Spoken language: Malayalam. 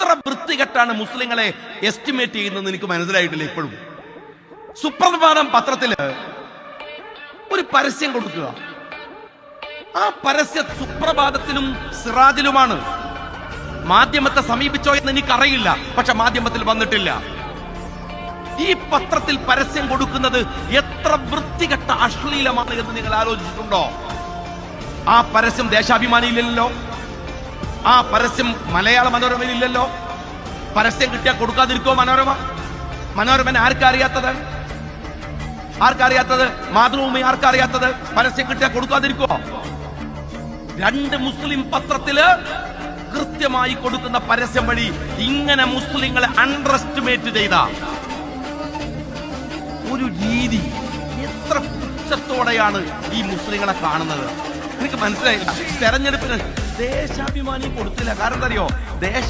എത്ര വൃത്തികെട്ടാണ് മുസ്ലിങ്ങളെ എസ്റ്റിമേറ്റ് ചെയ്യുന്നത് എനിക്ക് മനസ്സിലായിട്ടില്ല ഇപ്പോഴും. സുപ്രഭാതം പത്രത്തിൽ ഒരു പരസ്യം കൊടുക്കുക. ആ പരസ്യ സുപ്രഭാതത്തിലും സിറാജിലുമാണ്. മാധ്യമത്തെ സമീപിച്ചോ എന്ന് എനിക്കറിയില്ല പക്ഷെ മാധ്യമത്തിൽ വന്നിട്ടില്ല. ഈ പത്രത്തിൽ പരസ്യം കൊടുക്കുന്നത് എത്ര വൃത്തികെട്ട അശ്ലീലമാണ് എന്ന് നിങ്ങൾ ആലോചിച്ചിട്ടുണ്ടോ? ആ പരസ്യം ദേശാഭിമാനിയില്ലല്ലോ. ആ പരസ്യം മലയാള മനോരമയിൽ ഇല്ലല്ലോ. പരസ്യം കിട്ടിയാൽ കൊടുക്കാതിരിക്കോ മനോരമ? മനോരമനെ ആർക്കറിയാത്തത്? ആർക്കറിയാത്തത്? മാതൃഭൂമി ആർക്കറിയാത്തത്? പരസ്യം കിട്ടിയാൽ കൊടുക്കാതിരിക്കോ രണ്ട് മുസ്ലിം പത്രത്തിൽ കൃത്യമായി കൊടുക്കുന്ന പരസ്യം വഴി ഇങ്ങനെ മുസ്ലിങ്ങളെ അണ്ടർ ചെയ്ത. ഒരു രീതി എത്ര പുച്ഛത്തോടെയാണ് ഈ മുസ്ലിങ്ങളെ കാണുന്നത്? എനിക്ക് മനസ്സിലായില്ല. തെരഞ്ഞെടുപ്പിന് ദേശാഭിമാനി കൊടുത്തില്ല. കാരണം എന്താ അറിയോ ദേശ